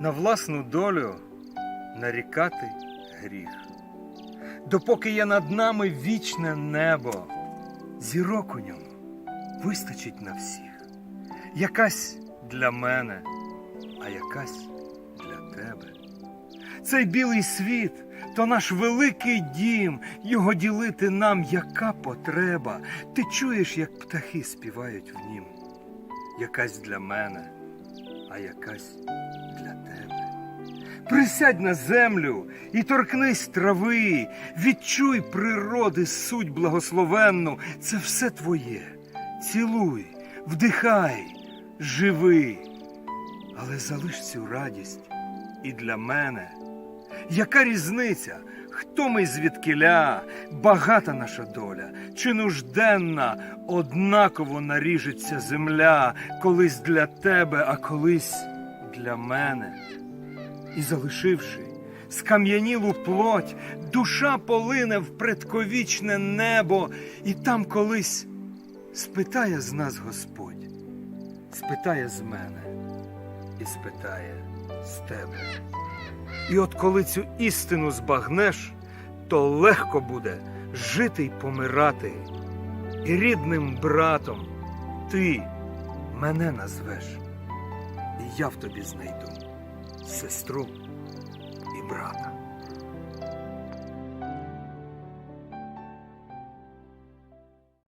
на власну долю нарікати гріх. Допоки є над нами вічне небо, зірок у ньому вистачить на всіх. Якась для мене, а якась для тебе. Цей білий світ то наш великий дім, його ділити нам яка потреба. Ти чуєш, як птахи співають в нім. Якась для мене, а якась. Присядь на землю і торкнись трави, відчуй природи суть благословенну, це все твоє. Цілуй, вдихай, живи, але залиш цю радість і для мене. Яка різниця? Хто ми звідкиля, багата наша доля, чи нужденна, однаково наріжеться земля, колись для тебе, а колись для мене. І залишивши скам'янілу плоть, душа полине в предковічне небо, і там колись спитає з нас Господь, спитає з мене і спитає з тебе. І от коли цю істину збагнеш, то легко буде жити й помирати. І рідним братом ти мене назвеш, і я в тобі знайду сестру і брата.